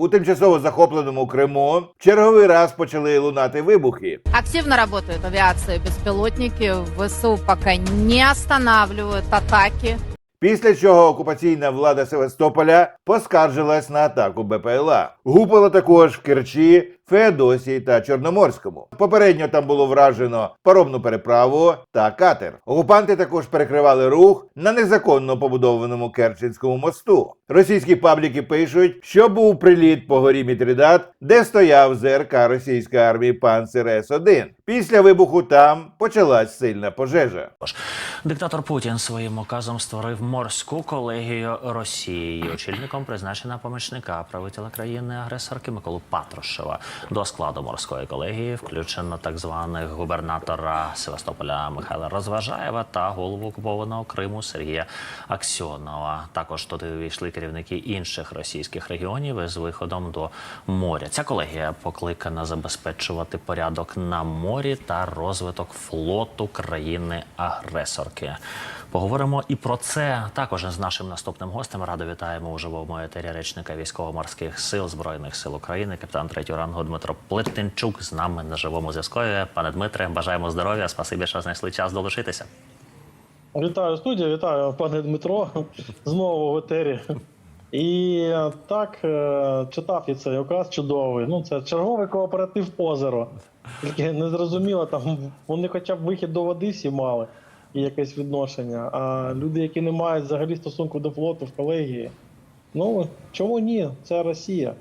У тимчасово захопленому Криму в черговий раз почали лунати вибухи. Активно работают авіація безпілотники. ВСУ поки не останавливают атаки. Після чого окупаційна влада Севастополя поскаржилась на атаку БПЛА. Гупала також в Керчі, Феодосії та Чорноморському. Попередньо там було вражено паромну переправу та катер. Окупанти також перекривали рух на незаконно побудованому Керченському мосту. Російські пабліки пишуть, що був приліт по горі Мітридат, де стояв ЗРК російської армії Панцер С-1. Після вибуху там почалась сильна пожежа. Диктатор Путін своїм указом створив морську колегію Росії. Очільником призначена помічника правителя країни-агресорки Миколу Патрушева. До складу морської колегії включено так званих губернатора Севастополя Михайла Розважаєва та голову окупованого Криму Сергія Аксьонова. Також туди увійшли керівники інших російських регіонів із виходом до моря. Ця колегія покликана забезпечувати порядок на морі та розвиток флоту країни-агресорки. Поговоримо і про це також з нашим наступним гостем. Радо вітаємо у живому етері речника військово-морських сил збройних сил України, капітан третього рангу Дмитро Плетенчук з нами на живому зв'язку. Пане Дмитре, бажаємо здоров'я. Спасибі, що знайшли час долучитися. Вітаю студія, вітаю пане Дмитро знову в етері. І так е, читав я цей указ чудовий. Ну це черговий кооператив озеро. Тільки не зрозуміло, там вони хоча б вихід до води всі мали і якесь відношення. А люди, які не мають взагалі стосунку до флоту в колегії, ну чому ні? Це Росія.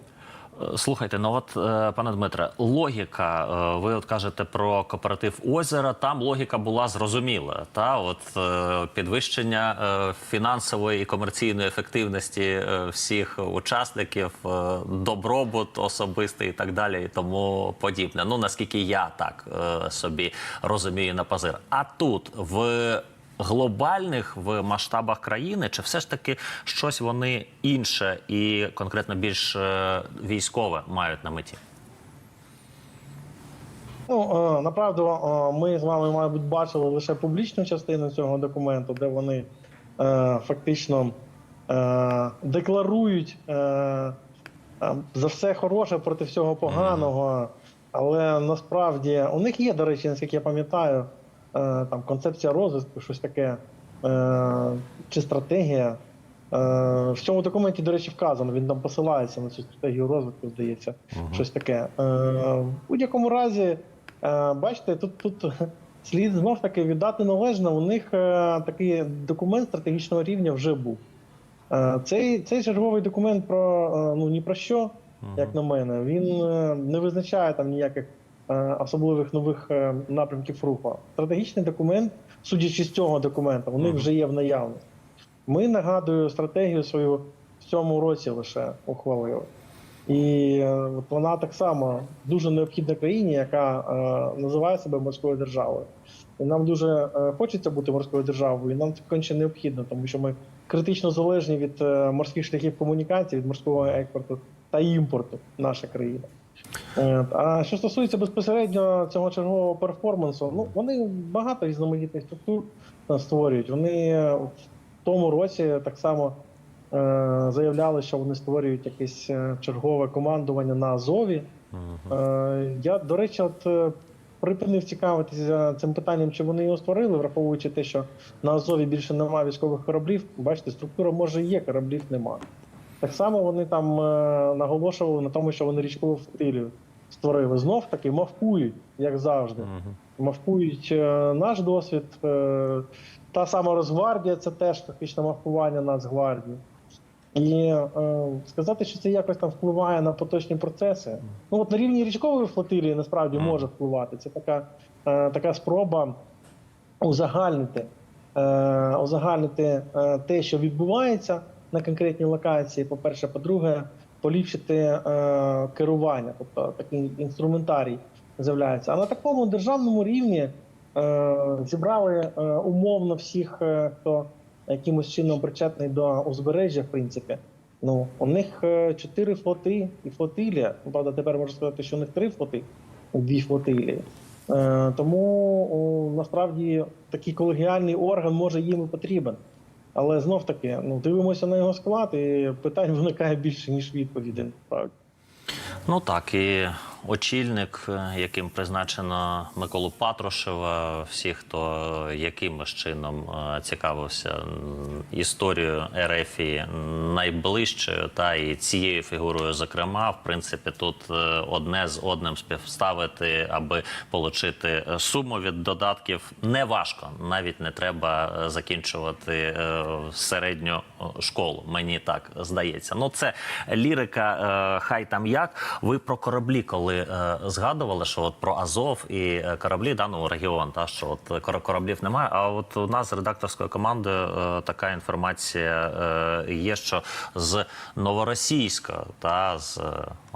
Слухайте, ну от е, пане Дмитре, логіка. е, Ви от кажете про кооператив озера. Там логіка була зрозуміла. Та от е, підвищення фінансової і комерційної ефективності всіх учасників, добробут особистий і так далі, і тому подібне. Ну наскільки я так собі розумію на пазир. А тут в глобальних в масштабах країни, чи все ж таки щось вони інше і конкретно більш е, військове мають на меті? Ну, е, направду, е, ми з вами, мабуть, бачили лише публічну частину цього документу, де вони фактично декларують за все хороше проти всього поганого. Але насправді у них є, до речі, наскільки я пам'ятаю, там концепція розвитку, щось таке, е, чи стратегія. Е, в цьому документі, до речі, вказано, він там посилається на цю стратегію розвитку, здається, щось таке. Е, в будь-якому разі, е, бачите, тут, тут слід знов таки віддати належне. У них е, такий документ стратегічного рівня вже був. Е, цей, цей черговий документ про е, ну ні про що, як на мене, він е, не визначає там ніяких е, особливих нових е, напрямків руху. Стратегічний документ, судячи з цього документа, них вже є в наявності. Ми нагадую стратегію свою в цьому році лише ухвалили. І е, вона так само дуже необхідна країні, яка е, називає себе морською державою. І нам дуже е, хочеться бути морською державою, і нам це конче необхідно, тому що ми критично залежні від е, морських шляхів комунікації, від морського експорту та імпорту, наша країна. А що стосується безпосередньо цього чергового перформансу, ну вони багато різноманітних структур е, створюють. Вони е, в тому році так само е, заявляли, що вони створюють якесь чергове командування на Азові. Е, я, до речі, от припинив цікавитися цим питанням, чи вони його створили, враховуючи те, що на Азові більше немає військових кораблів. Бачите, структура може є, кораблів немає. Так само вони там е, наголошували на тому, що вони річкову флотилію створили. Знов таки мавпують, як завжди. Мавпують е, наш досвід. Е, та сама Росгвардія це теж фактично мавпування Нацгвардії. І е, сказати, що це якось там впливає на поточні процеси. Ну от на рівні річкової флотилії насправді може впливати. Це така, е, така спроба узагальнити, е, узагальнити е, те, що відбувається на конкретній локації. По-перше, по-друге, поліпшити е, керування, тобто такий інструментарій з'являється. А на такому державному рівні е, зібрали е, умовно всіх, е, хто якимось чином причетний до узбережжя, в принципі. Ну, у них е, чотири флоти і флотилія. Ну, Правда, тепер можна сказати, що у них три флоти, дві флотилії. Е, тому насправді такий колегіальний орган може їм і потрібен. Але знов таки, ну дивимося на його склад, і питань виникає більше ніж відповідей. так? ну так і очільник, е, яким призначено Миколу Патрушева, всі, хто якимось чином е, цікавився історією РФ найближчою, та і цією фігурою, зокрема, в принципі, тут е, одне з одним співставити, аби отримати суму від додатків, не важко. Навіть не треба закінчувати середню школу. Мені так здається. Ну це лірика, хай там як. Ви про кораблі, коли е, згадували, що от про Азов і е, кораблі даного регіон, та що от кор- кораблів немає. А от у нас з редакторською командою е, така інформація е, є, що з Новоросійська та з е,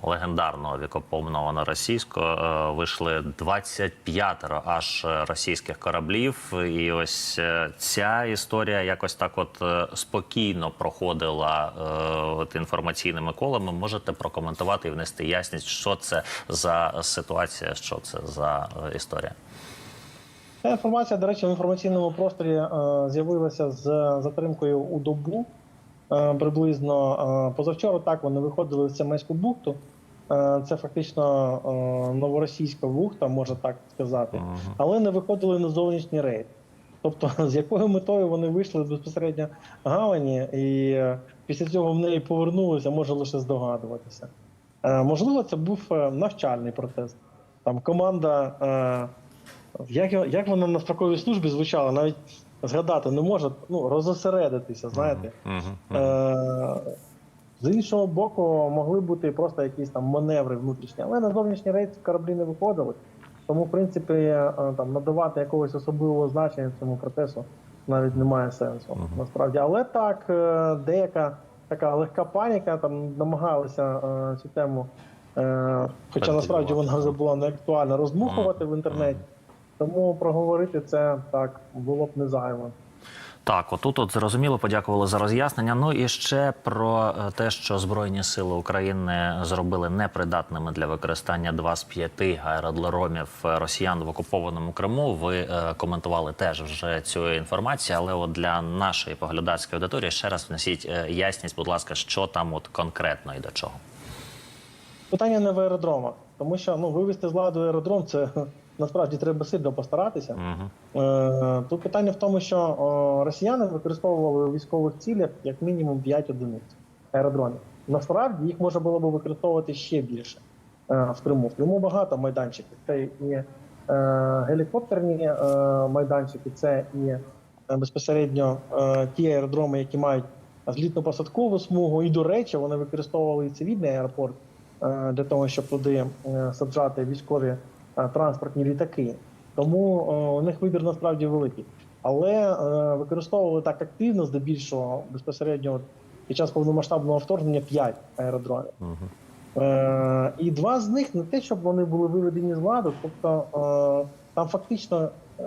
легендарного вікоповного російського е, вийшли 25 аж російських кораблів. І ось е, ця історія якось так, от спокійно проходила е, от інформаційними колами. Можете прокоментувати і внести ясність, що це за ситуація, що це за е, історія. Ця інформація, до речі, в інформаційному просторі е, з'явилася з затримкою у добу е, приблизно. Позавчора так вони виходили в Семейську бухту. Це фактично новоросійська бухта, можна так сказати, але не виходили на зовнішній рейд. Тобто, з якою метою вони вийшли безпосередньо гавані, і після цього в неї повернулися, може лише здогадуватися. Е, можливо, це був е, навчальний протест. Там команда. Е, як, як вона на строковій службі звучала, навіть згадати не можу, ну, розосередитися, знаєте. З іншого боку, могли бути просто якісь там маневри внутрішні, але на зовнішній рейд кораблі не виходили. Тому, в принципі, там надавати якогось особливого значення цьому процесу навіть немає сенсу. Насправді, але так, деяка така легка паніка, там намагалися е, цю тему, е, хоча насправді вона вже була не актуальна, роздмухувати в інтернеті. Тому проговорити це так було б не зайво. Так, отут от зрозуміло, подякували за роз'яснення. Ну і ще про е, те, що Збройні сили України зробили непридатними для використання два з п'яти аеродромів е, росіян в окупованому Криму. Ви е, коментували теж вже цю інформацію, але от для нашої поглядацької аудиторії ще раз внесіть ясність, будь ласка, що там от конкретно і до чого. Питання не в аеродромах, тому що ну, вивести з ладу аеродром це насправді треба сильно постаратися. Угу. Тут питання в тому, що росіяни використовували у військових цілях як мінімум 5 одиниць аеродромів. Насправді їх можна було б використовувати ще більше е, в Криму. В Криму багато майданчиків. Це і е, гелікоптерні майданчики, це і безпосередньо ті аеродроми, які мають злітно-посадкову смугу. І, до речі, вони використовували і цивільний аеропорт для того, щоб туди саджати військові транспортні літаки. Тому е, у них вибір насправді великий. Але е, використовували так активно, здебільшого безпосередньо під час повномасштабного вторгнення 5 аеродромів. Е, і два з них не те, щоб вони були виведені з ладу, тобто е, там фактично е,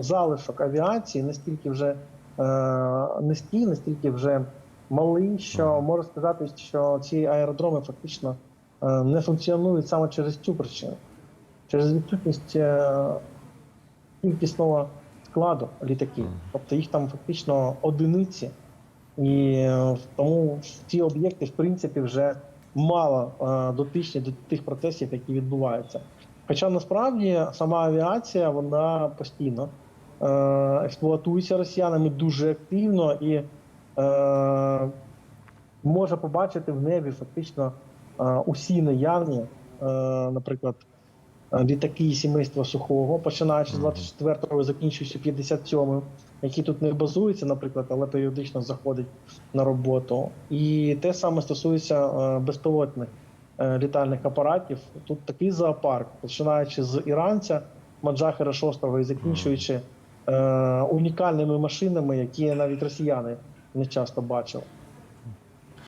залишок авіації настільки вже е, низький, настільки вже малий, що можу сказати, що ці аеродроми фактично е, не функціонують саме через цю причину, через відсутність е, кількісного складу літаків. Тобто їх там фактично одиниці, і е, тому ці об'єкти, в принципі, вже мало е, дотичні до тих процесів, які відбуваються. Хоча насправді сама авіація вона постійно експлуатується росіянами дуже активно і е, може побачити в небі фактично усі наявні, е, наприклад, літаки сімейства сухого, починаючи з 24-го, закінчуючи 57-м, які тут не базуються, наприклад, але періодично заходить на роботу. І те саме стосується е, безпілотних е, літальних апаратів. Тут такий зоопарк, починаючи з іранця Маджахера 6 і закінчуючи е, унікальними машинами, які навіть росіяни не часто бачили.